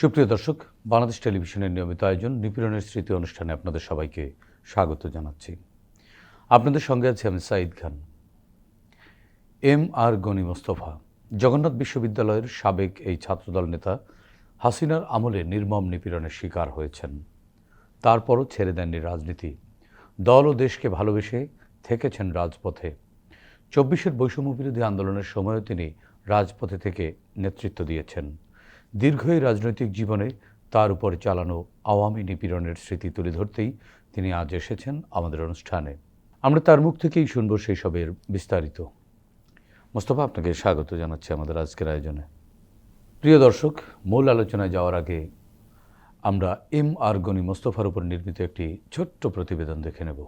সুপ্রিয় দর্শক, বাংলাদেশ টেলিভিশনের নিয়মিত আয়োজন নিপীড়নের স্মৃতি অনুষ্ঠানে আপনাদের সবাইকে স্বাগত জানাচ্ছি। আপনাদের সঙ্গে আছি আমি সাঈদ খান। এম আর গনি মোস্তফা, জগন্নাথ বিশ্ববিদ্যালয়ের সাবেক এই ছাত্রদল নেতা হাসিনার আমলে নির্মম নিপীড়নের শিকার হয়েছেন। তারপরও ছেড়ে দেননি রাজনীতি। দল ও দেশকে ভালোবেসে থেকেছেন রাজপথে। চব্বিশের বৈষম্য বিরোধী আন্দোলনের সময়ও তিনি রাজপথে থেকে নেতৃত্ব দিয়েছেন। দীর্ঘ রাজনৈতিক জীবনে তার উপর চালানো আওয়ামী নিপীড়নের স্মৃতি তুলে ধরতেই তিনি আজ এসেছেন আমাদের অনুষ্ঠানে। আমরা তার মুখ থেকেই শুনব সেই সবের বিস্তারিত। মোস্তফা, আপনাকে স্বাগত জানাচ্ছি আমাদের আজকের আয়োজনে। প্রিয় দর্শক, মূল আলোচনায় যাওয়ার আগে আমরা এম আর গনি মোস্তফার উপর নির্মিত একটি ছোট্ট প্রতিবেদন দেখে নেব।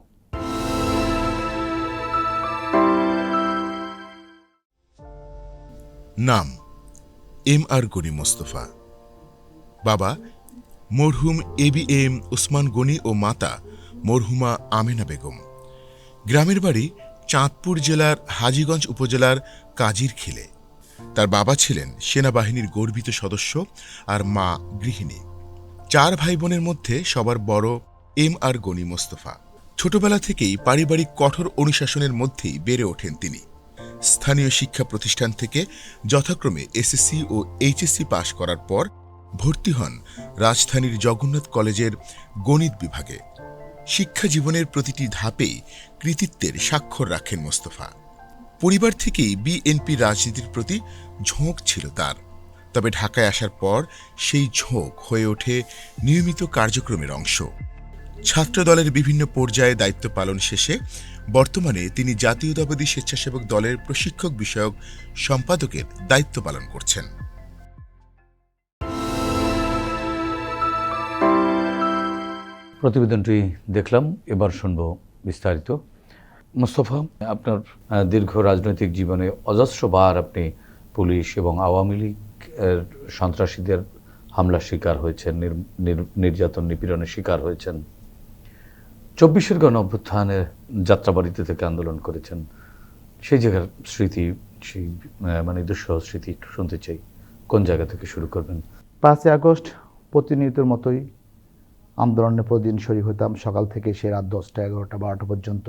নাম এম আর গনি মোস্তফা। বাবা, মরহুম A B M Usman Gani ও মাতা মরহুমা আমেনা বেগম। গ্রামের বাড়ি চাঁদপুর জেলার হাজীগঞ্জ উপজেলার কাজীর খিলে। তার বাবা ছিলেন সেনাবাহিনীর গর্বিত সদস্য আর মা গৃহিণী। চার ভাই বোনের মধ্যে সবার বড় এম আর গনি মোস্তফা। ছোটবেলা থেকেই পারিবারিক কঠোর অনুশাসনের মধ্যেই বেড়ে ওঠেন তিনি। স্থানীয় শিক্ষা প্রতিষ্ঠান থেকে যথাক্রমে এসএসসি ও এইচএসসি পাশ করার পর ভর্তি হন রাজধানীর জগন্নাথ কলেজের গণিত বিভাগে। শিক্ষা জীবনের প্রতিটি ধাপেই কৃতিত্বের স্বাক্ষর রাখেন মোস্তফা। পরিবার থেকেই বিএনপি রাজনীতির প্রতি ঝোঁক ছিল তার। তবে ঢাকায় আসার পর সেই ঝোঁক হয়ে ওঠে নিয়মিত কার্যক্রমের অংশ। ছাত্রদলের বিভিন্ন পর্যায়ে দায়িত্ব পালন শেষে বর্তমানে তিনি জাতীয়তাবাদী স্বেচ্ছাসেবক দলের প্রশিক্ষক বিষয়ক সম্পাদকের দায়িত্ব পালন করছেন। প্রতিবেদনটি দেখলাম, এবার শুনব বিস্তারিত। মোস্তফা, আপনার দীর্ঘ রাজনৈতিক জীবনে অজস্রবার আপনি পুলিশ এবং আওয়ামী লীগ সন্ত্রাসীদের হামলার শিকার হয়েছেন, নির- নির- নির্যাতন নিপীড়নের শিকার হয়েছেন। চব্বিশের গণ অভ্যুত্থানে যাত্রাবাড়িতে থেকে আন্দোলন করেছেন। সেই জায়গার স্মৃতি, সেই মানে দুঃসহ স্মৃতি একটু শুনতে চাই। কোন জায়গা থেকে শুরু করবেন? পাঁচই আগস্ট প্রতিনিয়তের মতোই আন্দোলনের প্রতিদিন শরীর হতাম সকাল থেকে সে রাত দশটা এগারোটা বারোটা পর্যন্ত।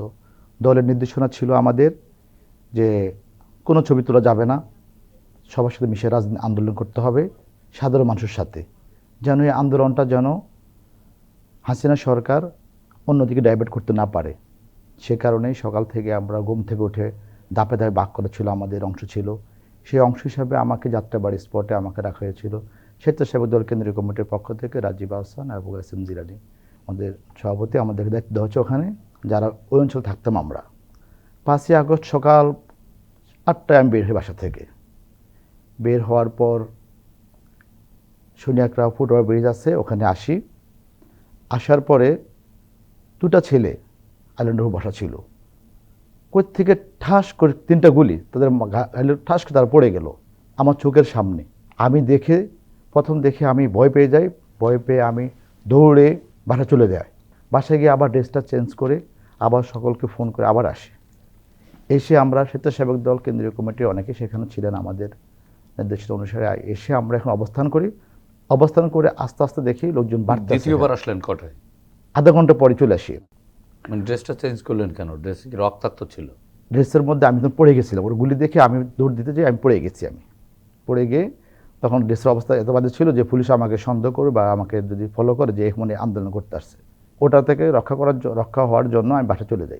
দলের নির্দেশনা ছিল আমাদের যে কোনো ছবি তোলা যাবে না। সবার সাথে মিশে রাজ আন্দোলন করতে হবে সাধারণ মানুষের সাথে। যেন এই আন্দোলনটা যেন হাসিনা সরকার অন্যদিকে ডাইভার্ট করতে না পারে। সে কারণেই সকাল থেকে আমরা ঘুম থেকে উঠে ধাপে ধাপে বাক করা ছিল, আমাদের অংশ ছিল। সেই অংশ হিসাবে আমাকে যাত্রাবাড়ি স্পটে আমাকে রাখা হয়েছিল। স্বেচ্ছাসেবক দল কেন্দ্রীয় কমিটির পক্ষ থেকে রাজীব আহসান এস এম জিরানি আমাদের সভাপতি, আমাদেরকে দায়িত্ব হচ্ছে ওখানে, যারা ওই অঞ্চলে থাকতাম আমরা। পাঁচই আগস্ট সকাল আটটায় আমি বের হই বাসা থেকে। বের হওয়ার পর সোনিয়াকড়া ফুটওভার ব্রিজ আছে, ওখানে আসি। আসার পরে দুটা ছেলে আইল্যান্ডের বসা ছিল। কই থেকে ঠাস করে তিনটা গুলি তাদের ঠাস করে তারা পড়ে গেল আমার চোখের সামনে। আমি দেখে, প্রথম দেখে আমি ভয় পেয়ে যাই, ভয় পেয়ে আমি দৌড়ে বাসা চলে যাই। বাসায় গিয়ে আবার ড্রেসটা চেঞ্জ করে আবার সকলকে ফোন করে আবার আসি। এসে আমরা স্বেচ্ছাসেবক দল, কেন্দ্রীয় কমিটির অনেকে সেখানে ছিলেন আমাদের নির্দেশিত অনুসারে। এসে আমরা এখন অবস্থান করি। অবস্থান করে আস্তে আস্তে দেখি লোকজন বাড়তে আসলেন কটায়? আধা ঘণ্টা পরে চলে আসি। মানে ড্রেসটা চেঞ্জ করলেন কেন? ড্রেস রক্তাক্ত ছিল? ড্রেসের মধ্যে আমি তখন পড়ে গেছিলাম। ওর গুলি দেখে আমি দৌড় দিতে যাই আমি পড়ে গেছি আমি। পড়ে গিয়ে তখন ড্রেসের অবস্থা এত বাজে ছিল যে পুলিশ আমাকে সন্দেহ করে বা আমাকে যদি ফলো করে যে এখানে আন্দোলন করতে আসছে। ওটা থেকে রক্ষা করার রক্ষা হওয়ার জন্য আমি বাসা চলে যাই।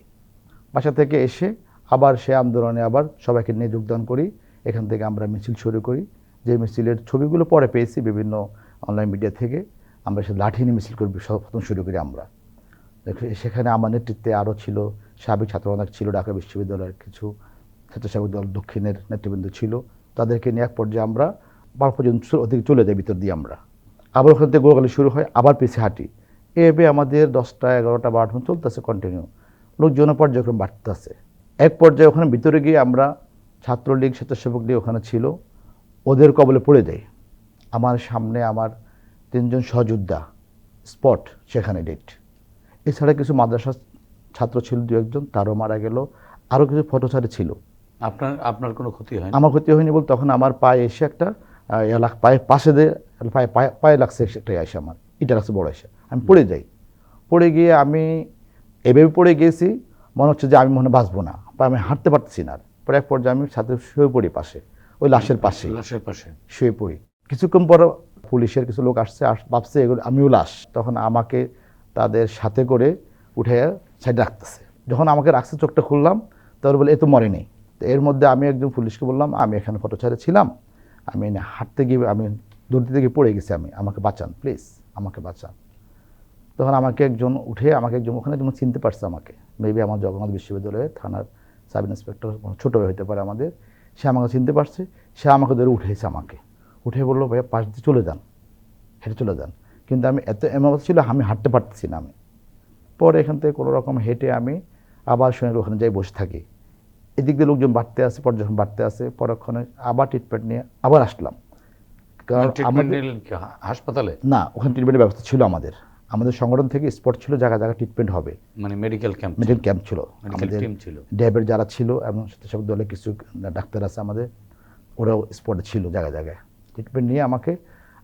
বাসা থেকে এসে আবার সে আন্দোলনে আবার সবাইকে নিয়ে যোগদান করি। এখান থেকে আমরা মিছিল শুরু করি। যে মিছিলের ছবিগুলো পরে পেয়েছি বিভিন্ন অনলাইন মিডিয়া থেকে। আমরা সে লাঠি নিয়ে মিছিল করি সব প্রথম শুরু করি আমরা। সেখানে আমার নেতৃত্বে আরও ছিল, সাবেক ছাত্রনায়ক ছিল ঢাকা বিশ্ববিদ্যালয়ের কিছু স্বেচ্ছাসেবক দল দক্ষিণের নেতৃবৃন্দ ছিল। তাদেরকে নিয়ে এক পর্যায়ে আমরা বার পর্যন্ত ওদিকে চলে যাই ভিতর দিয়ে আমরা। আবার ওখান থেকে গোড়াগালি শুরু হয়, আবার পিছিয়ে হাঁটি। এভাবে আমাদের দশটা, এগারোটা বারোটা চলতেছে কন্টিনিউ লোকজন পর্যায়ক্রম বাড়তেছে। এক পর্যায়ে ওখানে ভিতরে গিয়ে আমরা ছাত্রলীগ, স্বেচ্ছাসেবক লীগ ওখানে ছিল, ওদের কবলে পড়ে যাই। আমার সামনে আমার তিনজন সহযোদ্ধা স্পট সেখানে ডেট এছাড়া কিছু মাদ্রাসা ছাত্র ছিল দু একজন তারও মারা গেল আরও কিছু ফটোছাড়ে ছিল। আপনার আপনার কোনো ক্ষতি হয় আমার ক্ষতি হয়নি বল তখন আমার পায়ে এসে একটা লাগ পায়ে পাশে দিয়ে পায়ে পায়ে পায়ে লাগছে একটা আসে আমার এটা লাগছে বড় এসে। আমি পড়ে যাই। পড়ে গিয়ে আমি এভাবে পড়ে গিয়েছি মনে হচ্ছে যে আমি মনে হয় বাঁচবো না বা আমি হাঁটতে পারতেছি না পরে এক পর্যায়ে আমি ছাত্র শুয়ে পড়ি পাশে ওই লাশের পাশে। লাশের পাশে। শুয়ে পড়ি। কিছুক্ষণ পর পুলিশের কিছু লোক আসছে, আস- ভাবছে এগুলো আমিও লাশ। তখন আমাকে তাদের সাথে করে উঠে সাইডে রাখতেছে। যখন আমাকে রাখছে, চোখটা খুললাম তারপর বলে, এ তো মরেনি তো এর মধ্যে আমি একজন পুলিশকে বললাম, আমি এখানে ফটো ছাড়ে ছিলাম। আমি এনে হাঁটতে গিয়ে, আমি দৌড় দিতে গিয়ে পড়ে গেছি আমি। আমাকে বাঁচান, প্লিজ, আমাকে বাঁচান। তখন আমাকে একজন উঠে, আমাকে একজন ওখানে যেমন চিনতে পারছে আমাকে। মেবি আমার জগন্নাথ বিশ্ববিদ্যালয়ে থানার সাব ইন্সপেক্টর ছোটো হতে পারে আমাদের। সে আমাকে চিনতে পারছে, সে আমাকে ধরে উঠেছে আমাকে। উঠে বলল ভাইয়া পাশ দিয়ে চলে যান। হেঁটে চলে যান। কিন্তু আমি এত এমন ছিল আমি হাঁটতে পারতেছি না আমি। পরে এখান থেকে কোনো রকম হেঁটে আমি আবার শুনে ওখানে যাই বসে থাকি। এদিক দিয়ে লোকজন বাড়তে আসে পর্যটন বাড়তে আসে। পরক্ষণে আবার ট্রিটমেন্ট নিয়ে আবার আসলাম। কারণ হা- হাসপাতালে? না ওখানে ট্রিটমেন্টের ব্যবস্থা ছিল আমাদের। আমাদের সংগঠন থেকে স্পট ছিল জায়গা জায়গা ট্রিটমেন্ট হবে। মানে মেডিকেল ক্যাম্প মেডিকেল ক্যাম্প ছিল। আমাদের টিম ছিল। ড্যাবের যারা ছিল এবং সাথে সব দলে কিছু ডাক্তার আছে আমাদের ওরাও স্পটে ছিল জায়গায় জায়গায়। ট্রিটমেন্ট নিয়ে আমাকে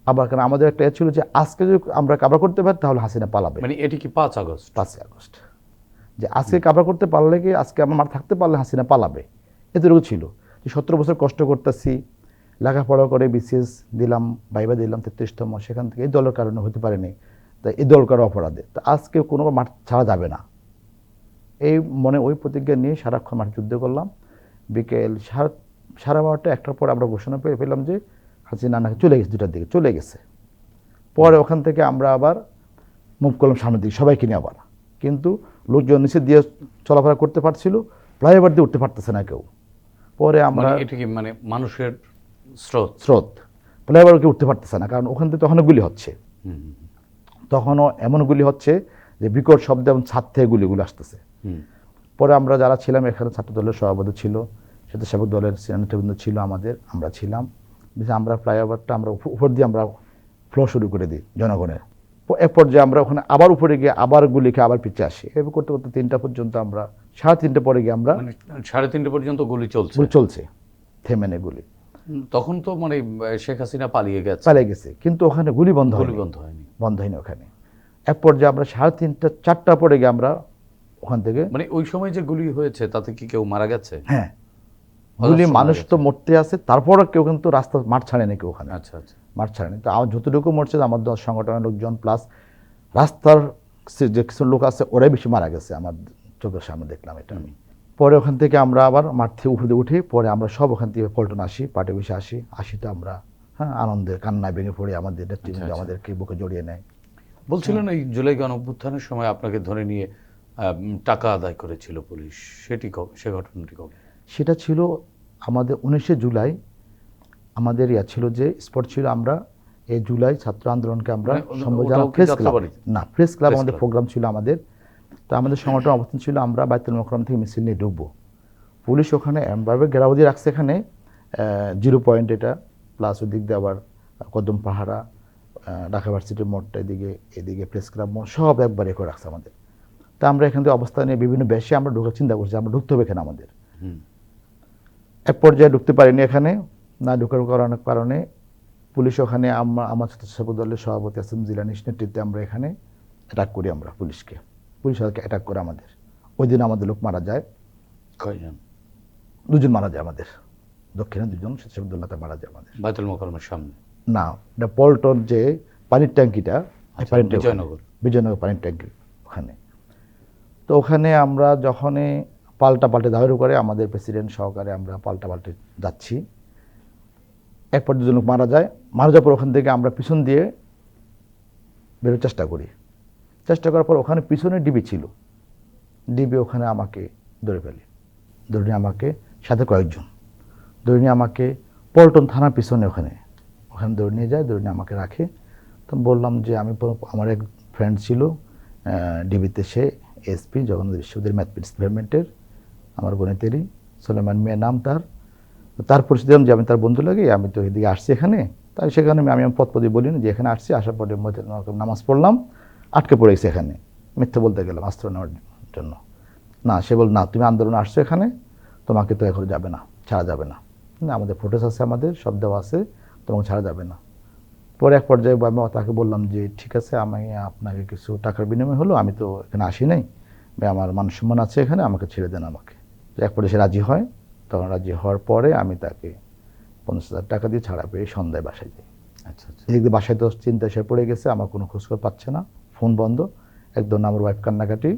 আবার কারণ আমাদের একটা ছিল যে আজকে যদি আমরা কাভার করতে পারি তাহলে হাসিনা পালাবে। মানে এটি কি পাঁচ আগস্ট? পাঁচই আগস্ট। যে আজকে কাভার করতে পারলে কি আজকে আমার মাঠ থাকতে পারলে হাসিনা পালাবে? এতটুকু ছিল। যে সতেরো বছর কষ্ট করতেছি লেখাপড়া করে বিসিএস দিলাম বাইবা দিলাম তেত্রিশতম সেখান থেকে এই দলের কারণে হতে পারেনি। তা এই দল করার অপরাধে। তা আজকে কোনো মাঠ ছাড়া যাবে না। এই মনে ওই প্রতিজ্ঞা নিয়ে সারাক্ষণ মাঠ যুদ্ধ করলাম। বিকেল সাড়ে সাড়ে বারোটা একটার পর আমরা ঘোষণা পেয়ে পেলাম যে হাসিনা নাকি চলে গেছে দুটার দিকে চলে গেছে। পরে ওখান থেকে আমরা আবার মুভ করলাম সামনের দিকে সবাইকে নিয়ে আবার। কিন্তু লোকজন নিচে দিয়ে চলাফেরা করতে পারছিল ফ্লাইওভার দিয়ে উঠতে পারতেছে না কেউ। পরে আমরা মানে কি মানে মানুষের স্রোত? স্রোত। ফ্লাইওভার কেউ উঠতে পারতেছে না কারণ ওখান থেকে তখন গুলি হচ্ছে। তখনও এমন গুলি হচ্ছে যে বিকট শব্দে এবং ছাদ থেকে গুলিগুলো আসতেছে। পরে আমরা যারা ছিলাম এখানে ছাত্র দলের সভাপতি ছিল স্বেচ্ছাসেবক দলের নেতৃবৃন্দ ছিল আমাদের আমরা ছিলাম। যে আমরা ফ্লাইওভারটা আমরা উপর দিয়ে আমরা ফ্লো শুরু করে দিই জনগণের। এক পর্যায়ে আমরা ওখানে আবার উপরে গিয়ে আবার গুলিকে আবার পিছিয়ে আসি। এভাবে করতে করতে তিনটা পর্যন্ত আমরা সাড়ে তিনটে পরে গিয়ে আমরা মানে সাড়ে তিনটে পর্যন্ত গুলি চলছে। গুলি চলছে থেমে নেই গুলি। তখন তো মানে শেখ হাসিনা পালিয়ে গেছে। পালিয়ে গেছে কিন্তু ওখানে গুলি বন্ধ গুলি হয়নি বন্ধ হয়নি। বন্ধ হয়নি ওখানে। এক পর্যায়ে আমরা সাড়ে তিনটা চারটা পরে গিয়ে আমরা ওখান থেকে মানে ওই সময় যে গুলি হয়েছে তাতে কি কেউ মারা গেছে? হ্যাঁ গুলি মানুষ তো মরতে আছে তারপরও কেউ কিন্তু রাস্তা মাঠ ছাড়েনি কেউ ওখানে? আচ্ছা আচ্ছা। মাঠ ছাড়েনি তো আমার যতটুকু মরছে আমার সংগঠনের লোকজন প্লাস রাস্তার যে কিছু লোক আছে ওরাই বেশি মারা গেছে আমার চোখের সামনে দেখলাম এটা আমি। পরে ওখান থেকে আমরা আবার মাঠ থেকে উপরে উঠে পরে আমরা সব ওখান থেকে পল্টন আসি পাটে বসে আসি আসি তো আমরা হ্যাঁ আনন্দের কান্নায় ভেঙে পড়ে আমাদের নেতৃবৃন্দ আচ্ছা, আচ্ছা। আমাদেরকে বুকে জড়িয়ে নেয়। বলছিলেন এই জুলাই গণ অভ্যুত্থানের সময় আপনাকে ধরে নিয়ে টাকা আদায় করেছিল পুলিশ সেটি সে ঘটনাটি কবে? সেটা ছিল আমাদের উনিশে জুলাই আমাদের ইয়া ছিল যে স্পট ছিল আমরা এই জুলাই ছাত্র আন্দোলনকে আমরা সম্বোধনা প্রেস ক্লাব না প্রেস ক্লাব আমাদের প্রোগ্রাম ছিল আমাদের। তো আমাদের সংগঠন অবস্থান ছিল আমরা বাইতুল মকরম থেকে মিছিল নিয়ে ঢুকবো পুলিশ ওখানে এমনভাবে ঘেরাও রাখছে এখানে জিরো পয়েন্ট এটা প্লাস ওদিক দিয়ে আবার কদম পাহারা ঢাকা ভার্সিটির মোড়টা এদিকে এদিকে প্রেস ক্লাব মোড় সব একবার এ করে রাখছে আমাদের। তা আমরা এখান থেকে অবস্থা নিয়ে বিভিন্ন বেশে আমরা ঢোকার চিন্তা করছি আমরা ঢুকতে হবে এখানে আমাদের। এক পর্যায়ে ঢুকতে পারিনি এখানে না ঢুকার কারণে কারণে পুলিশ ওখানে আমরা আমার স্বেচ্ছাসেবক দলের সভাপতি আসেন জিলানিস নেতৃত্বে আমরা এখানে অ্যাটাক করি আমরা পুলিশকে। পুলিশ অ্যাটাক করে আমাদের। ওই দিন আমাদের লোক মারা যায়। কয়জন? দুজন মারা যায় আমাদের। দক্ষিণে দুজন স্বেচ্ছাসেবক দল নেতা মারা যায় আমাদের। বাইতুল মোকারমের সামনে? না এটা পল্টন যে পানির ট্যাঙ্কিটা আচ্ছা, পানির বিজয়নগর। বিজয়নগর পানির ট্যাঙ্কি ওখানে। তো ওখানে আমরা যখনই পাল্টা পাল্টে দাঁড়িয়ে করে আমাদের প্রেসিডেন্ট সহকারে আমরা পাল্টা পাল্টে যাচ্ছি। এক পর দুজন লোক মারা যায়, মারা যাওয়ার পর ওখান থেকে আমরা পিছন দিয়ে বেরোর চেষ্টা করি। চেষ্টা করার পর ওখানে পিছনে ডিবি ছিল। ডিবি ওখানে আমাকে ধরে ফেলে। ধরে আমাকে সাথে কয়েকজন। ধরে নিয়ে আমাকে পল্টন থানার পিছনে ওখানে। ওখানে ধরে নিয়ে যায়, ধরে নিয়ে আমাকে রাখে। তো বললাম যে আমি আমার এক ফ্রেন্ড ছিল ডিবিতে সে এসপি জগন্নাথ বিশ্ববিদ্যালয় ম্যাথমেটিক্স ডিপার্টমেন্টের আমার গণিতেরই সোলেমান মেয়ে নাম তার। তার পরিস্থিতি দিলাম যে আমি তার বন্ধু লাগে, আমি তো এদিকে আসছি এখানে। তাই সেখানে আমি আমি পদে বলি না যে এখানে আসছি, আসার পরে নামাজ পড়লাম, আটকে পড়ে গেছে এখানে। মিথ্যে বলতে গেলাম আস্ত্র নেওয়ার জন্য। না, সে বল না, তুমি আন্দোলনে আসছো এখানে, তোমাকে তো এখন যাবে না, ছাড়া যাবে না। আমাদের ফুটেজ আছে আমাদের, সব দেওয়া আছে, তোমাকে ছাড়া যাবে না। পরে এক পর্যায়ে আমি তাকে বললাম যে, ঠিক আছে, আমি আপনাকে কিছু টাকার বিনিময় হলো, আমি তো এখানে আসি নাই। আমার মান সম্মান আছে এখানে, আমাকে ছেড়ে দেন আমাকে। এক পর্যায়ে সে রাজি হয় তখন রাজি হওয়ার পরে আমি তাকে পঞ্চাশ হাজার টাকা দিয়ে ছাড়া পেয়ে সন্ধ্যায় বাসায় যাই। আচ্ছা আচ্ছা। এদিক বাসায় তো চিন্তা এসে পড়ে গেছে আমার কোনো খোঁজখবর পাচ্ছে না ফোন বন্ধ। একদম আমার ওয়াইফ কান্নাকাটি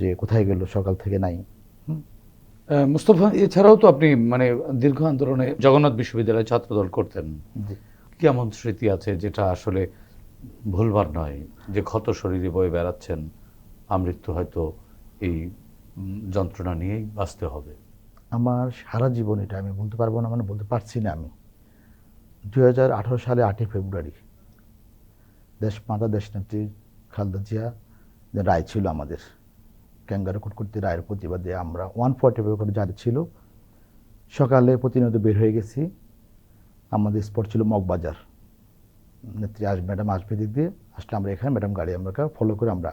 যে কোথায় গেল সকাল থেকে নাই। মুস্তফা এছাড়াও তো আপনি মানে দীর্ঘ আন্দোলনে জগন্নাথ বিশ্ববিদ্যালয়ে ছাত্রদল করতেন। কেমন স্মৃতি আছে যেটা আসলে ভুলবার নয় যে ক্ষত শরীরে বয়ে বেড়াচ্ছেন আমৃত্যু হয়তো এই যন্ত্রণা নিয়েই বাঁচতে হবে। আমার সারা জীবন এটা আমি বলতে পারব না মানে বলতে পারছি না আমি। দু হাজার আঠারো সালে আটই ফেব্রুয়ারি, দেশ মাতা, দেশনেত্রী খালদা জিয়া, যে রায় ছিল আমাদের। ক্যাঙ্গারু কুটকুর্তি রায়ের প্রতিবাদে আমরা ওয়ান ফর্টি ফাইভ করে জারি ছিল। সকালে প্রতিনিয়ত বের হয়ে গেছি। আমাদের স্পট ছিল মগবাজার। নেত্রী আস, ম্যাডাম আসবে দিক দিয়ে, আসলে আমরা এখানে, ম্যাডাম গাড়ি আমরা ফলো করে আমরা,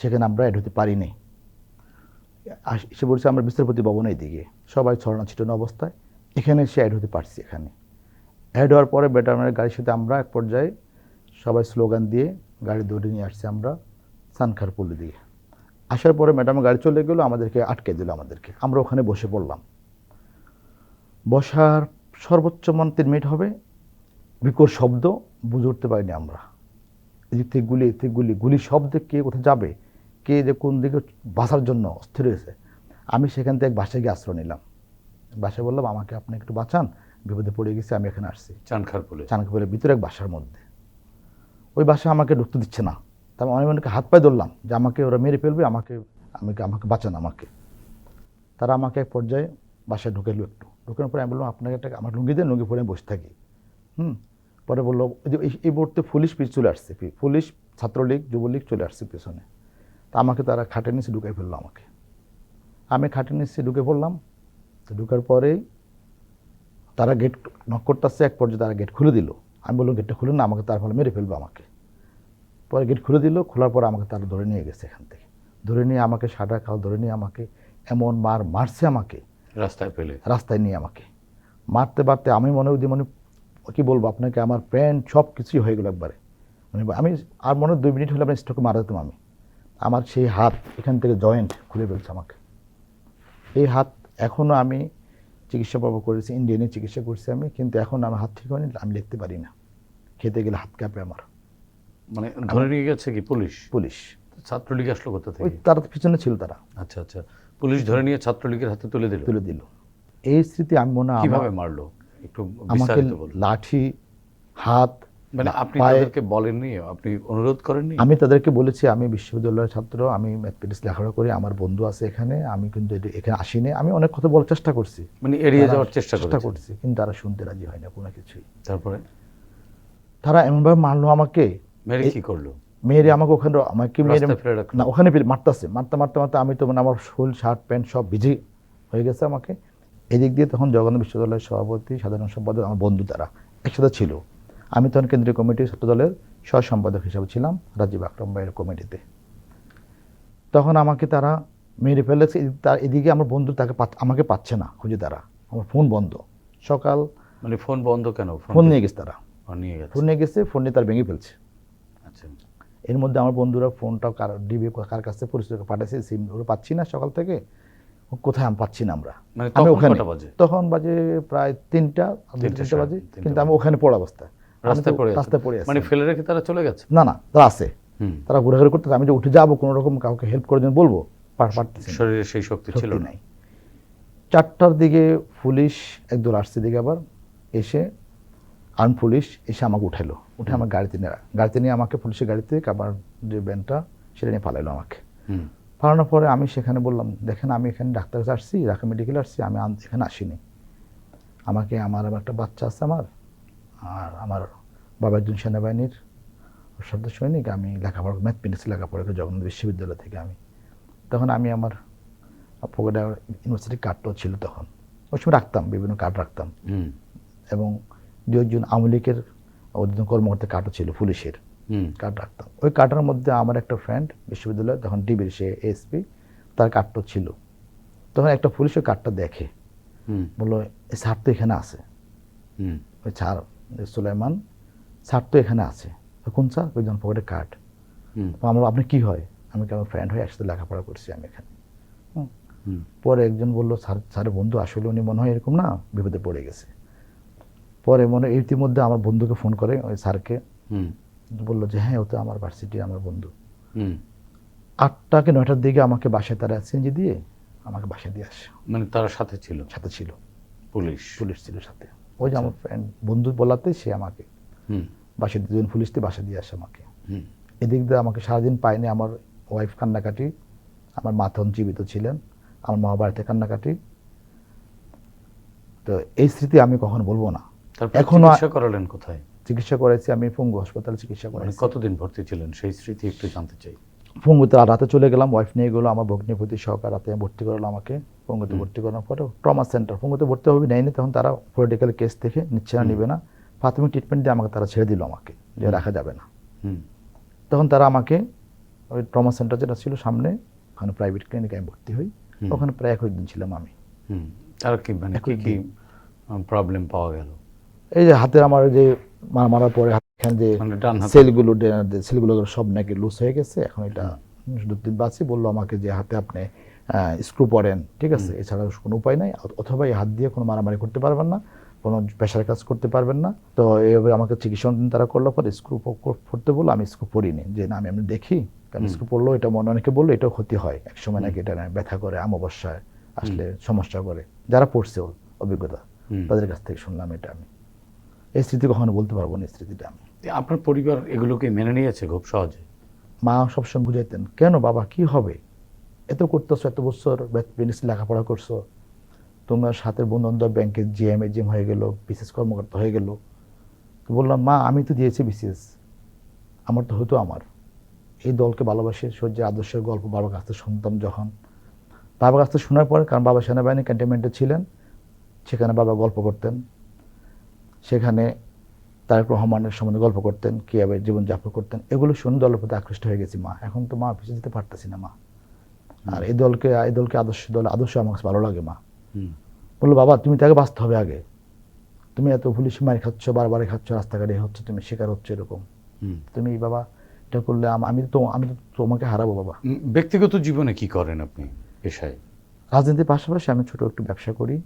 সেখানে আমরা অ্যাড হতে পারিনি। এসে বলছে, আমরা বিচারপতি ভবনের দিকে। সবাই ছড়ানো ছিটানো অবস্থায়। এখানে এসে অ্যাড হতে পারছি এখানে। অ্যাড হওয়ার পরে ব্যাটারম্যানের গাড়ির সাথে আমরা এক পর্যায়ে সবাই স্লোগান দিয়ে গাড়ি দৌড়ে নিয়ে আসছি আমরা সানখার পল্লী দিকে আসার পরে ম্যাডাম গাড়ি চলে গেলো, আমাদেরকে আটকে দিল আমাদেরকে। আমরা ওখানে বসে পড়লাম। বসার সর্বোচ্চ মান তিন মিনিট হবে। বিকট শব্দ, বুঝে উঠতে পারিনি আমরা। এদিক থেকে গুলি, এদিক থেকে গুলি। গুলির শব্দে কে কোথায় যাবে? কে যে কোন দিকে বাঁচার জন্য অস্থির হয়েছে আমি সেখান থেকে এক বাসায় গিয়ে আশ্রয় নিলাম। বাসায় বললাম আমাকে আপনি একটু বাঁচান বিপদে পড়ে গেছি আমি এখানে আসছি। চানখার বলে চাণক্যপুরের ভিতরে এক বাসার মধ্যে। ওই বাসা আমাকে ঢুকতে দিচ্ছে না। তা আমি অনেকে হাত পায়ে ধরলাম যে আমাকে ওরা মেরে ফেলবে আমাকে আমাকে আমাকে বাঁচান আমাকে। তারা আমাকে এক পর্যায়ে বাসায় ঢুকেলো একটু। ঢুকানোর পরে আমি বললাম আপনাকে একটা আমার লুঙ্গি দেন লুঙ্গি পরে আমি বসে থাকি। হুম? পরে বলল এই- মুহূর্তে পুলিশ পিছ চলে আসছে পুলিশ ছাত্রলীগ যুবলীগ চলে আসছে পেছনে। আমাকে তারা খাটে নিচে ঢুকাই ফেলল আমাকে। আমি খাটে নিচে ঢুকে পড়লাম। তো ঢুকার পরেই তারা গেট নক করতেছে এক পর্যায়ে তারা গেট খুলে দিল। আমি বললাম গেটটা খুলে না আমাকে তার ফলে মেরে ফেলবে আমাকে। পরে গেট খুলে দিল খোলার পর আমাকে তারা ধরে নিয়ে গেছে এখান থেকে। ধরে নিয়ে আমাকে সাদা খাল ধরে নিয়ে আমাকে এমন মার মারছে আমাকে। রাস্তায় ফেলে। রাস্তায় নিয়ে আমাকে। মারতে মারতে আমি মনে হয় মানে কি বলব আপনাকে আমার প্যান্ট সব কিছুই হয়ে গেলো একবারে। মানে আমি আর মনে হয় দুই মিনিট হলে আমি স্ট্রোকে মারা যেতাম আমি। আমার সেই হাত এখান থেকে জয়েন্ট খুলে ফেলছে আমাকে। এই হাত এখনও আমি চিকিৎসা পাবো করেছি ইন্ডিয়ানে চিকিৎসা করছি আমি কিন্তু এখন আমার হাত ঠিক হয়নি আমি লিখতে পারি না। খেতে গেলে হাত কাঁপে আমার। মানে ধরে নিয়ে গেছে কি পুলিশ? পুলিশ। ছাত্রলীগ আসলো কোথা থেকে? তারা পিছনে ছিল তারা। আচ্ছা আচ্ছা। পুলিশ ধরে নিয়ে ছাত্রলীগের হাতে তুলে দিল? তুলে দিল। এই স্মৃতি আমি মনে হয় কীভাবে মারলো? একটু আমাকে লাঠি হাত মানে আপনি তাদেরকে বলেননি আপনি অনুরোধ করেননি? আমি তাদেরকে বলেছি আমি বিশ্ববিদ্যালয়ের ছাত্র আমি ম্যাথমেটিক্স লেখাপড়া করি আমার বন্ধু আছে এখানে আমি কিন্তু এখানে আসিনি আমি অনেক কথা বলার চেষ্টা করছি। মানে এড়িয়ে যাওয়ার চেষ্টা চেষ্টা করছি কিন্তু তারা শুনতে রাজি হয় না কোনো কিছুই। তারপরে? তারা এমনভাবে মারলো আমাকে। মেরে কি করল? মেয়েরে আমাকে ওখানে আমাকে মেয়েরে না ওখানে ফেলে মারতেছে মারতে মারতে মারতে আমি তো মানে আমার শোল শার্ট প্যান্ট সব ভিজে হয়ে গেছে আমাকে। এদিক দিয়ে তখন জগন্নাথ বিশ্ববিদ্যালয়ের সভাপতি সাধারণ সম্পাদক আমার বন্ধু তারা একসাথে ছিল। আমি তখন কেন্দ্রীয় কমিটির ছাত্র দলের সহ সম্পাদক হিসাবে ছিলাম রাজীব আকরম ভাইয়ের কমিটিতে। তখন আমাকে তারা মেরে ফেলেছে তার এদিকে আমার বন্ধু তাকে আমাকে পাচ্ছে না খুঁজে তারা। আমার ফোন বন্ধ। সকাল মানে ফোন বন্ধ কেন? ফোন নিয়ে গেছে তারা। ফোন নিয়ে গেছে ফোন নিয়ে তার ভেঙে ফেলছে। আচ্ছা। এর মধ্যে আমার বন্ধুরা ফোনটা কার ডিবি কার কাছে পরিচিত পাঠাইছে সিম ওরা পাচ্ছি না সকাল থেকে। কোথায় আমি পাচ্ছি না আমরা? মানে আমি তখন ওখানে। বাজে? তখন বাজে প্রায় তিনটা তিনটে বাজে কিন্তু আমি ওখানে পড়া অবস্থায়। আমি রাস্তায় পড়ে রাস্তায় পড়ে আছি। মানে ফেলে রেখে তারা চলে গেছে? না না তারা আছে। তারা ঘোরাঘুরি করতে আমি যে উঠে যাব কোনো রকম কাউকে হেল্প করার জন্য বলব। শরীরে সেই শক্তি ছিল নাই। চারটার দিকে পুলিশ একদল আসছে দিকে আবার এসে আর্ম পুলিশ এসে আমাকে উঠে আমার গাড়িতে নিয়ে গাড়িতে নিয়ে আমাকে পুলিশের গাড়িতে যে ব্যানটা সেটা নিয়ে পালাইলো আমাকে। হুম। পালানোর পরে আমি সেখানে বললাম দেখেন আমি এখানে ডাক্তার কাছে আসছি ঢাকা মেডিকেলে আসছি আমি এখানে আসিনি। আমাকে আমার একটা বাচ্চা আছে আমার আর আমার বাবা একজন সেনাবাহিনীর সদস্য সৈনিক আমি লেখাপড়া ম্যাথ ম্যাথমেটিক্স লেখাপড়া করি জগন্নাথ বিশ্ববিদ্যালয় থেকে আমি। তখন আমি আমার পকেটে ইউনিভার্সিটি কার্ডটাও ছিল তখন। ওই সময় রাখতাম বিভিন্ন কার্ড রাখতাম। হুম। এবং দু একজন আওয়ামী লীগের অধীন কর্মকর্তা কার্ডও ছিল পুলিশের হুম। কার্ড রাখতাম। ওই কার্ডের মধ্যে আমার একটা ফ্রেন্ড বিশ্ববিদ্যালয়ে তখন ডিবির সে এসপি তার কার্ডটা ছিল। তখন একটা পুলিশ ওই কার্ডটা দেখে। হুম। বলল এই স্যার তো এখানে আছে। হুম। ওই যে সুলাইমান স্যার তো এখানে আছে। কোন স্যার ওই জন পকেটে কার্ড আমরা আপনি কি হয়? আমি কি আমার ফ্রেন্ড হয়ে একসাথে লেখাপড়া করছি আমি এখানে? পরে একজন বলল স্যার স্যারের বন্ধু আসলে উনি মনে হয় এরকম না? বিপদে পড়ে গেছে। পরে মনে ইতিমধ্যে আমার বন্ধুকে ফোন করে ওই স্যারকে। হুম। বলল যে হ্যাঁ ও তো আমার ভার্সিটি আমার বন্ধু। হুম। আটটা কি নয়টার দিকে আমাকে বাসায় তারা সিএনজি দিয়ে আমাকে বাসায় দিয়ে আসে। মানে তার সাথে ছিল? সাথে ছিল। পুলিশ? পুলিশ ছিল সাথে। ওই যে আমার ফ্রেন্ড বন্ধু বলাতে সে আমাকে। হুম। বাসায় দুজন পুলিশ দিয়ে বাসায় দিয়ে আসে আমাকে। হুম। এদিক দিয়ে আমাকে সারাদিন পাইনি আমার ওয়াইফ কান্নাকাটি আমার মা তখন জীবিত ছিলেন আমার মা বাড়িতে কান্নাকাটি। তো এই স্মৃতি আমি কখন বলব না। এখনো- করালেন কোথায়? চিকিৎসা করেছি আমি পঙ্গু হাসপাতালে চিকিৎসা মানে করেছি। কতদিন ভর্তি ছিলেন? সেই স্মৃতি একটু জানতে চাই। পঙ্গুতে রাতে চলে গেলাম ওয়াইফ নিয়ে গেলো আমার ভগ্নিপতি সহকার রাতে ভর্তি করালো আমাকে। পঙ্গুতে ভর্তি করানোর পরে ট্রমা সেন্টার পঙ্গুতে ভর্তি হবে নেয়নি তখন তারা পলিটিক্যাল কেস থেকে নিচ্ছে না নিবে না। প্রাথমিক ট্রিটমেন্ট দিয়ে আমাকে তারা ছেড়ে দিল আমাকে যে রাখা যাবে না। তখন তারা আমাকে ওই ট্রমা সেন্টার যেটা ছিল সামনে ওখানে প্রাইভেট ক্লিনিকে আমি ভর্তি হই। ওখানে প্রায় একুশ দিন ছিলাম আমি। তার কি মানে কি প্রবলেম পাওয়া গেল? এই যে হাতের আমার যে মারা মারার পরে এখানে মানে সেলগুলো সেলগুলো সব নাকি লুজ হয়ে গেছে। এখন এটা তিন বাসি বলল আমাকে যে হাতে আপনি স্ক্রু পরেন ঠিক আছে? এছাড়া কোনো উপায় নাই। অথবা এই হাত দিয়ে কোনো মারামারি করতে পারবেন না কোনো প্রেশার কাজ করতে পারবেন না। তো এইভাবে আমাকে চিকিৎসা তারা করল পরে স্ক্রু পড়তে বলল আমি স্ক্রু পরিনি। যে না আমি আমি দেখি কারণ স্ক্রু পড়ল এটা মনে অনেকে বলল এটাও ক্ষতি হয়। একসময় নাকি এটা ব্যথা করে অমাবস্যায় আসলে সমস্যা করে। যারা পড়ছে অভিজ্ঞতা তাদের কাছ থেকে শুনলাম এটা আমি। এই স্মৃতি কখনো বলতে পারব না স্মৃতিটা আমি। আপনার পরিবার এগুলোকে মেনে নিয়েছে খুব সহজে? মা সবসময় বুঝাইতেন, কেন বাবা, কি হবে? এত করতেছো, এত বছর বিএনএসসি লেখাপড়া করছ। তোমার সাথে বন্ধু বান্ধব ব্যাংকে জিএম, এজিএম হয়ে গেল বিশেষ কর্মকর্তা হয়ে গেল। তো বললাম, মা, আমি তো দিয়েছি বিশেষ আমার তো হতো আমার। এই দলকে ভালোবাসে সূর্য আদর্শের গল্প বাবার কাছ থেকে শুনতাম যখন। বাবার কাছ থেকে শোনার পরে, কারণ বাবা সেনাবাহিনী ক্যান্টনমেন্টে ছিলেন, সেখানে বাবা গল্প করতেন। সেখানে তারেক রহমানের সম্বন্ধে গল্প করতেন কীভাবে জীবনযাপন করতেন। এগুলো শুনে দলের প্রতি আকৃষ্ট হয়ে গেছি মা। এখন তো মা অফিসে যেতে পারতেছি না মা। আর এই দলকে এই দলকে আদর্শ দল আদর্শ আমার কাছে ভালো লাগে মা। হুম। বলল বাবা তুমি তাকে বাঁচতে হবে আগে। তুমি এত পুলিশ মারি খাচ্ছ বারবার খাচ্ছ রাস্তাঘাটে হচ্ছে তুমি শিকার হচ্ছে এরকম। হুম। তুমি বাবা এটা করলে আমি তো আমি তো তোমাকে হারাবো বাবা। ব্যক্তিগত জীবনে কি করেন আপনি পেশায়? রাজনীতির পাশাপাশি আমি ছোট একটু ব্যবসা করি।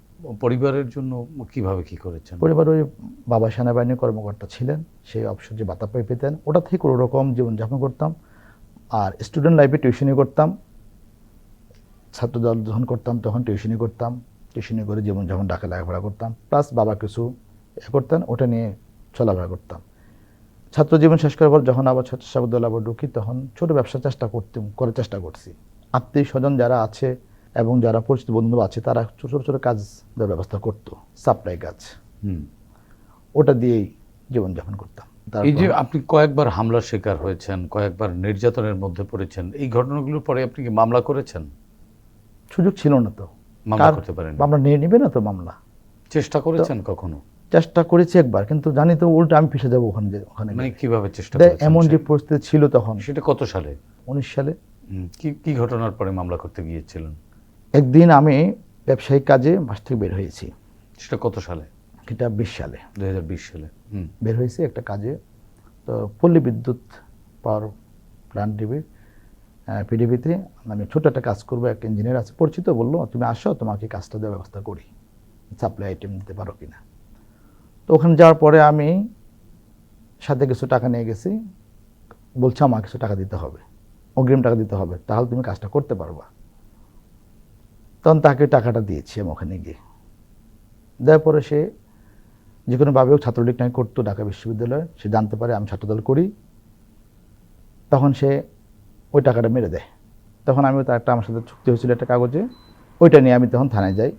পরিবারের জন্য কীভাবে কি করেছেন? পরিবার ওই বাবা সেনাবাহিনীর কর্মকর্তা ছিলেন সেই অবসর যে ভাতা পাই পেতেন ওটা থেকে কোনো রকম জীবনযাপন করতাম। আর স্টুডেন্ট লাইফে টিউশনি করতাম। ছাত্রদল যখন করতাম তখন টিউশনি করতাম। টিউশনি করে জীবনযাপন ঢাকা লেখাপড়া করতাম। প্লাস বাবা কিছু এ করতেন ওটা নিয়ে চলাফেরা করতাম। ছাত্র জীবন শেষ করার পর যখন আবার ছাত্র সাবুদ্দোল্লা আবার ঢুকি তখন ছোট ব্যবসা চেষ্টা করতাম করার চেষ্টা করছি। আত্মীয় স্বজন যারা আছে এবং যারা পরিচিত বন্ধু আছে তারা ছোট ছোট ছোট কাজ ব্যবস্থা করতো সাপ্লাই কাজ। হুম। ওটা দিয়েই জীবনযাপন করতাম। এই যে আপনি কয়েকবার হামলার শিকার হয়েছেন কয়েকবার নির্যাতনের মধ্যে পড়েছেন এই ঘটনাগুলোর পরে আপনি কি মামলা করেছেন? সুযোগ ছিল না তো। মামলা করতে পারেন মামলা নিয়ে নিবে না তো মামলা? চেষ্টা করেছেন কখনো? চেষ্টা করেছি একবার কিন্তু জানি তো উল্টো আমি ফেসে যাব ওখানে ওখানে মানে। কীভাবে চেষ্টা এমন যে পরিস্থিতি ছিল তখন। সেটা কত সালে? উনিশ সালে। কি কি ঘটনার পরে মামলা করতে গিয়েছিলেন? একদিন আমি ব্যবসায়িক কাজে মাস থেকে বের হয়েছি। সেটা কত সালে? এটা বিশ সালে। দু হাজার বিশ সালে। হুম। বের হয়েছি একটা কাজে। তো পল্লী বিদ্যুৎ পাওয়ার প্ল্যান্ট ডিবি পিডিবিতে আমি ছোট একটা কাজ করব একটা ইঞ্জিনিয়ার আছে পরিচিত বলল তুমি আসো তোমাকে কাজটা দেওয়ার ব্যবস্থা করি। সাপ্লাই আইটেম দিতে পারো কি না তো ওখানে যাওয়ার পরে আমি সাথে কিছু টাকা নিয়ে গেছি। বলছে আমার কিছু টাকা দিতে হবে। অগ্রিম টাকা দিতে হবে। তাহলে তুমি কাজটা করতে পারবা। তখন তাকে টাকাটা দিয়েছি আমি ওখানে গিয়ে। দেওয়ার পরে সে যে কোনোভাবেও ছাত্রলীগ নাই করতো ঢাকা বিশ্ববিদ্যালয়ে সে জানতে পারে আমি ছাত্রদল করি। তখন সে ওই টাকাটা মেরে দেয়। তখন আমি তার একটা আমার সাথে চুক্তি হয়েছিল একটা কাগজে। ওইটা নিয়ে আমি তখন থানায় যাই।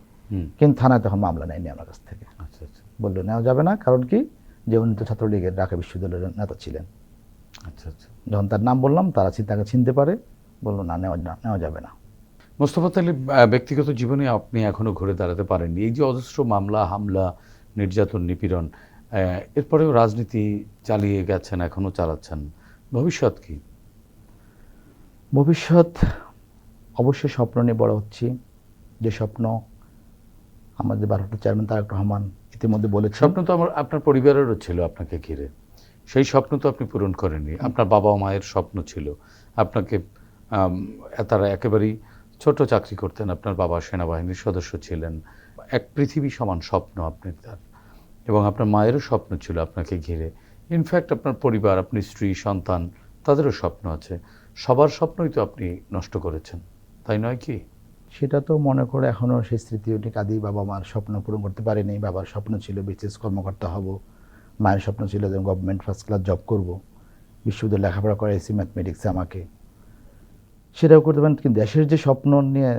কিন্তু থানায় তখন মামলা নেয়নি আমার কাছ থেকে। আচ্ছা আচ্ছা। বলল নেওয়া যাবে না। কারণ কি? যে উনি তো ছাত্রলীগের ঢাকা বিশ্ববিদ্যালয়ের নেতা ছিলেন। আচ্ছা আচ্ছা। যখন তার নাম বললাম তারা তাকে চিনতে পারে। বলল না নেওয়া না- নেওয়া যাবে না। মোস্তফা তাহলে ব্যক্তিগত জীবনে আপনি এখনও ঘুরে দাঁড়াতে পারেননি। এই যে অজস্র মামলা হামলা নির্যাতন নিপীড়ন এরপরেও রাজনীতি চালিয়ে গেছেন এখনও চালাচ্ছেন। ভবিষ্যৎ কি? ভবিষ্যৎ অবশ্যই স্বপ্ন নিয়ে বড় হচ্ছি। যে স্বপ্ন আমাদের বারোটা চেয়ারম্যান তারেক রহমান ইতিমধ্যে বলেছেন। স্বপ্ন তো আমার আপনার পরিবারেরও ছিল আপনাকে ঘিরে। সেই স্বপ্ন তো আপনি পূরণ করেননি। আপনার বাবা মায়ের স্বপ্ন ছিল। আপনাকে তারা একেবারেই ছোট চাকরি করতেন, আপনার বাবা সেনাবাহিনীর সদস্য ছিলেন। এক পৃথিবী সমান স্বপ্ন আপনি তার। এবং আপনার মায়েরও স্বপ্ন ছিল আপনাকে ঘিরে। ইনফ্যাক্ট আপনার পরিবার, আপনি স্ত্রী, সন্তান, তাদেরও স্বপ্ন আছে। সবার স্বপ্নই তো আপনি নষ্ট করেছেন, তাই নয় কি? সেটা তো মনে করে এখনও সেই স্মৃতি অনেক আদি বাবা মার স্বপ্ন পূরণ করতে পারেনি। বাবার স্বপ্ন ছিল বিসিএস কর্মকর্তা হব। মায়ের স্বপ্ন ছিল যে গভর্নমেন্ট ফার্স্ট ক্লাস জব করব। বিশ্ববিদ্যালয়ে লেখাপড়া করে করাইছি ম্যাথমেটিক্সে আমাকে। সেটাও করতে পারেন কিন্তু দেশের যে স্বপ্ন নিয়ে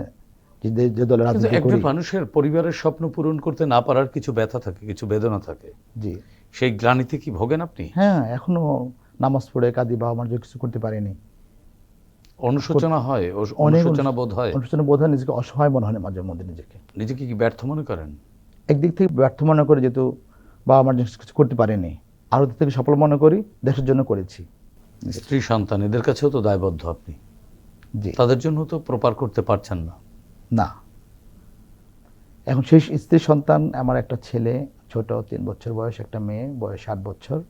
যে দলের রাজনীতি করি মানুষের পরিবারের স্বপ্ন পূরণ করতে না পারার কিছু ব্যথা থাকে কিছু বেদনা থাকে। জি। সেই গ্লানিতে কি ভোগেন আপনি? হ্যাঁ এখনও নামাজ পড়ে কাঁদি বাবা মার কিছু করতে পারিনি। অনুশোচনা হয় অনুশোচনা বোধ হয়? অনুষ্ঠানে বোধ হয় নিজেকে অসহায় মনে হয় মাঝে মধ্যে নিজেকে। নিজেকে কি ব্যর্থ মনে করেন? একদিক থেকে ব্যর্থ মনে করে যেহেতু বাবা মার কিছু করতে পারেনি আরও দিক থেকে সফল মনে করি দেশের জন্য করেছি। স্ত্রী সন্তান এদের কাছেও তো দায়বদ্ধ আপনি। তাদের জন্য তো প্রপার করতে পারছেন না। না। এখন সেই স্ত্রী সন্তান আমার একটা ছেলে ছোট তিন বছর বয়স একটা মেয়ে বয়স সাত বছর।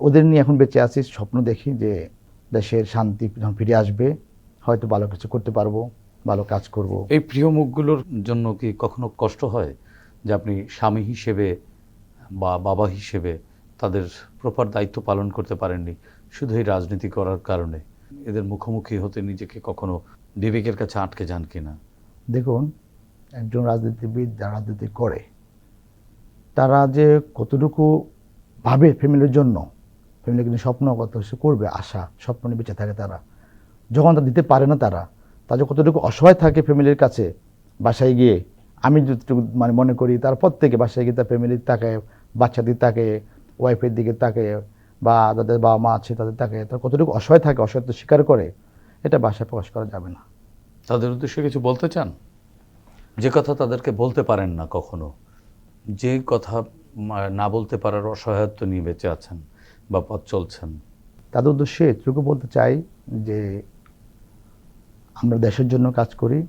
ওদের নিয়ে এখন বেঁচে আছি স্বপ্ন দেখি যে দেশের শান্তি যখন ফিরে আসবে হয়তো ভালো কিছু করতে পারব ভালো কাজ করব। এই প্রিয় মুখগুলোর জন্য কি কখনো কষ্ট হয় যে আপনি স্বামী হিসেবে বা বাবা হিসেবে তাদের প্রপার দায়িত্ব পালন করতে পারেননি শুধু এই রাজনীতি করার কারণে? এদের মুখোমুখি হতে নিজেকে কখনো বিবেকের কাছে আটকে যান কিনা? দেখুন, একজন রাজনীতিবিদ যারা রাজনীতি করে, তারা যে কতটুকু ভাবে ফ্যামিলির জন্য, ফ্যামিলি কিন্তু স্বপ্ন কত কিছু করবে, আশা, স্বপ্ন নিয়ে বেঁচে থাকে তারা। যখন তা দিতে পারে না তারা তাদের কতটুকু অসহায় থাকে ফ্যামিলির কাছে, বাসায় গিয়ে, আমি যতটুকু মানে মনে করি তারপর থেকে বাসায় গিয়ে তার ফ্যামিলির তাকে, বাচ্চাদের তাকে ওয়াইফের দিকে তাকে বা যাদের বাবা মা আছে তাদের তাকে তার কতটুকু অসহায় থাকে অসহায়ত্ব স্বীকার করে এটা বাসায় প্রকাশ করা যাবে না। তাদের উদ্দেশ্যে কিছু বলতে চান? যে কথা তাদেরকে বলতে পারেন না কখনো যে কথা না বলতে পারার অসহায়ত্ব নিয়ে বেঁচে আছেন বা পথ চলছেন। তাদের উদ্দেশ্যে এটুকু বলতে চাই যে আমরা দেশের জন্য কাজ করি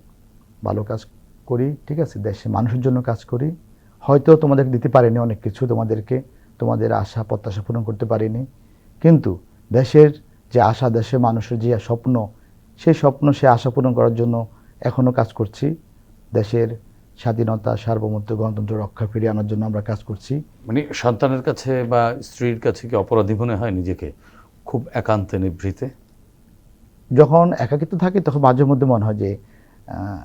ভালো কাজ করি ঠিক আছে? দেশের মানুষের জন্য কাজ করি। হয়তো তোমাদের দিতে পারিনি অনেক কিছু তোমাদেরকে তোমাদের আশা প্রত্যাশা পূরণ করতে পারিনি। কিন্তু দেশের যে আশা দেশের মানুষের যে স্বপ্ন সেই স্বপ্ন সে আশা পূরণ করার জন্য এখনও কাজ করছি। দেশের স্বাধীনতা সার্বভৌমত্ব গণতন্ত্র রক্ষা ফিরিয়ে আনার জন্য আমরা কাজ করছি। মানে সন্তানের কাছে বা স্ত্রীর কাছে কি অপরাধী মনে হয় নিজেকে খুব একান্তে নিভৃতে? যখন একাকিত্ব থাকে তখন মাঝে মধ্যে মনে হয় যে আহ,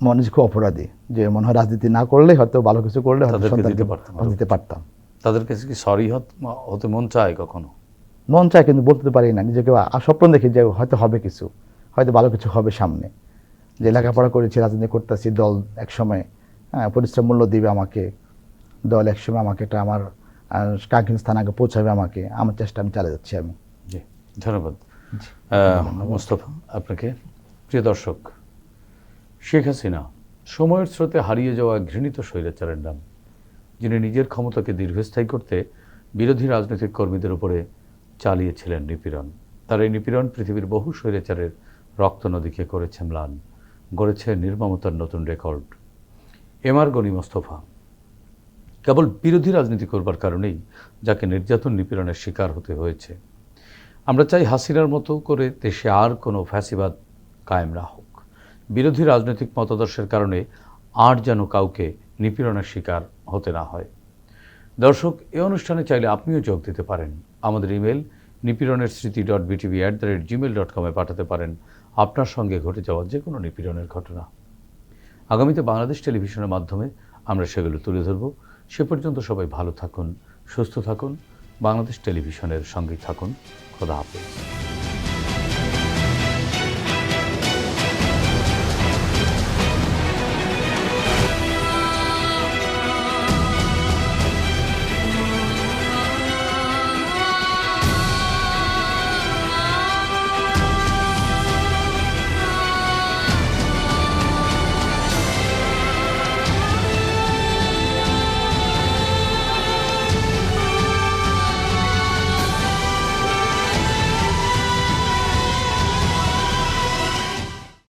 মনে খুব অপরাধী যে মনে হয় রাজনীতি না করলে হয়তো ভালো কিছু করলে হয়তো। দিতে পারতাম। তাদের কাছে কি সরি হতে মন চায় কখনো? মন চায় কিন্তু বলতে পারি না। নিজেকে আ- স্বপ্ন দেখি যে হয়তো হবে কিছু। হয়তো ভালো কিছু হবে সামনে। যে লেখাপড়া করেছি রাজনীতি করতেছি দল এক সময় হ্যাঁ পরিশ্রম মূল্য দিবে আমাকে। দল এক সময় আমাকে এটা আমার কাঙ্ক্ষিত স্থান আগে পৌঁছাবে আমাকে। আমার চেষ্টা আমি চালিয়ে যাচ্ছি আমি। জি ধন্যবাদ। মোস্তফা আপনাকে? প্রিয় দর্শক শেখ হাসিনা সময়ের স্রোতে হারিয়ে যাওয়া ঘৃণিত স্বৈরাচারের নাম। যিনি নিজের ক্ষমতাকে দীর্ঘস্থায়ী করতে বিরোধী রাজনৈতিক কর্মীদের উপরে চালিয়েছিলেন নিপীড়ন। তার এই নিপীড়ন পৃথিবীর বহু স্বৈরাচারের রক্ত নদীকে করেছে ম্লান, গড়েছে নির্মমতার নতুন record. M R Gani Mostafa কেবল বিরোধী রাজনীতি করবার কারণেই যাকে নির্যাতন নিপীড়নের শিকার হতে হয়েছে। আমরা চাই হাসিনার মতো করে দেশে আর কোনো ফ্যাসিবাদ কায়েম না হোক। বিরোধী রাজনৈতিক মতাদর্শের কারণে আর যেন কাউকে নিপীড়নের শিকার হতে না হয়। দর্শক এই অনুষ্ঠানে চাইলে আপনিও যোগ দিতে পারেন। আমাদের ইমেল নিপীড়নের স্মৃতি dot BTV at the rate Gmail dot কমে পাঠাতে পারেন। আপনার সঙ্গে ঘটে যাওয়া যে কোনো নিপীড়নের ঘটনা। আগামীতে বাংলাদেশ টেলিভিশনের মাধ্যমে আমরা সেগুলো তুলে ধরব। সে পর্যন্ত সবাই ভালো থাকুন, সুস্থ থাকুন, বাংলাদেশ টেলিভিশনের সঙ্গে থাকুন। খোদা হাফেজ।